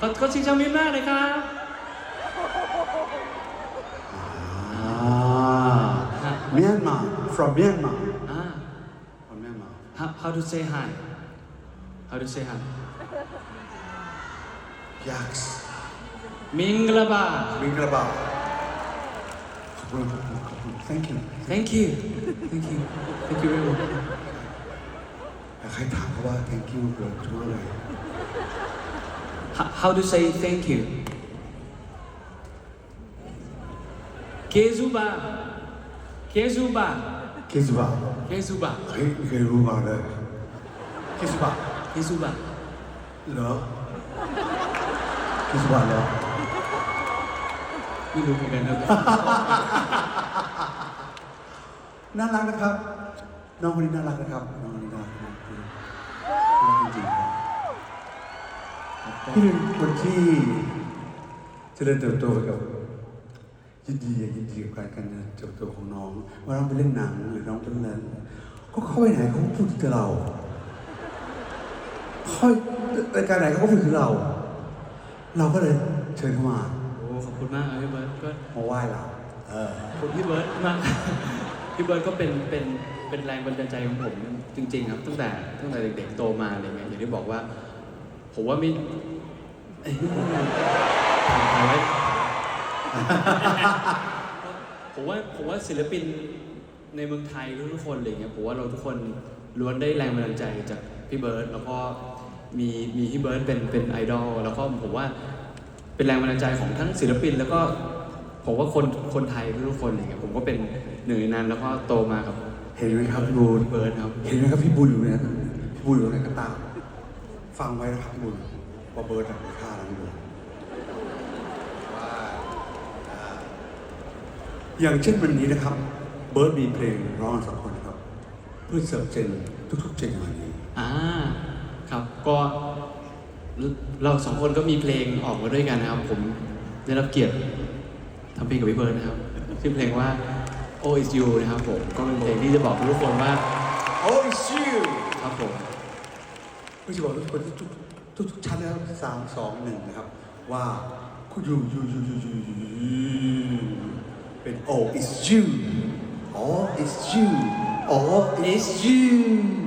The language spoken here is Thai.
ขอขอชิงชามินมากเลยครับ Ah, Myanmar, from Myanmar. อ่า From Myanmar. how how to say hi how to say hi Yaks. มิงกลาบา Minglaba. ขอบคุณขอบคุณขอบคุณ Thank you. thank you thank you thank you very much อยากให้ถามเขาว่า thank you เกิดช่วยอะไร How- how to say thank you เคซูบาเคซูบาเคสุบะเคซูบาเฮ้ยไม่เคยรู้มาเลยเคสุบะเคซูบาเหรอเคสุบะเหรอไม่รู้เหมือนกันครับ น่ารักนะครับ น้องคนนี้น่ารักนะครับ น้องคนนี้น่ารัก พี่เป็นคนที่เจริญเติบโตไปกับยินดีอะยินดีกับการการเติบโตของน้องว่าน้องไปเล่นหนังหรือน้องเป็นอะไรก็เข้าไปไหนเขาก็พูดถึงเราเข้ารายการไหนเขาก็พูดถึงเรา เราก็เลยเชิญเขามาโอ้ขอบคุณมากครับพี่เบิร์ตก็มาไหว้เราเออขอบคุณพี่เบิร์ตมากพี่เบิร์ตก็เป็นเป็นเป็นแรงบันดาลใจของผมจริง ๆ ครับตั้งแต่ตั้งแต่เด็กๆโตมาอะไรเงี้ยอย่างที่บอกว่า ผมว่าไม่เอ้ย ถ่ายไว้ผมว่าผมว่าศิลปินในเมืองไทยทุกๆคนอะไรเงี้ยผมว่าเราทุกคนล้วนได้แรงบันดาลใจจากพี่เบิร์ตแล้วก็มีมีพี่เบิร์ตเป็นเป็นไอดอลแล้วก็ผมว่าเป็นแรงบันดาลใจของทั้งศิลปิน แล้วก็ผมว่าคนคนไทยทุกๆคนอะไรเงี้ยผมก็เป็นหนึ่งในนั้นแล้วก็โตมากับเห็นไหมครับพี่บูลเบิร์ตครับ เห็นไหมครับพี่บุญอยู่เนี่ยพี่บุญอยู่ไหนก็ตามฟังไว้นะครับพี่บุญ ว่าเบิร์ดอะมีค่าแล้วพี่บุญว่าอ่าอย่างเช่นวันนี้นะครับ เบิร์ดมีเพลงร้องสองคนนะครับ เพื่อเสิร์ฟเจนทุกๆเจนวันนี้ อ่าครับก็เราสองคนก็มีเพลงออกมาด้วยกันนะครับ ผมได้รับเกียรติทำเพลงกับพี่เบิร์ดนะครับชื่อเพลงว่า Oh Is You นะครับผมก็เป็นเพลงที่จะบอกทุกคนว่า Oh it's you ครับผม ไม่ใช่บอกทุกคนทุก ทุกๆชั้นนะครับสามสองหนึ่งนะครับว่าคุณอยู่อยู่อยู่อยู่อยู่อยู่เป็น Oh it's you Oh it's you Oh it's you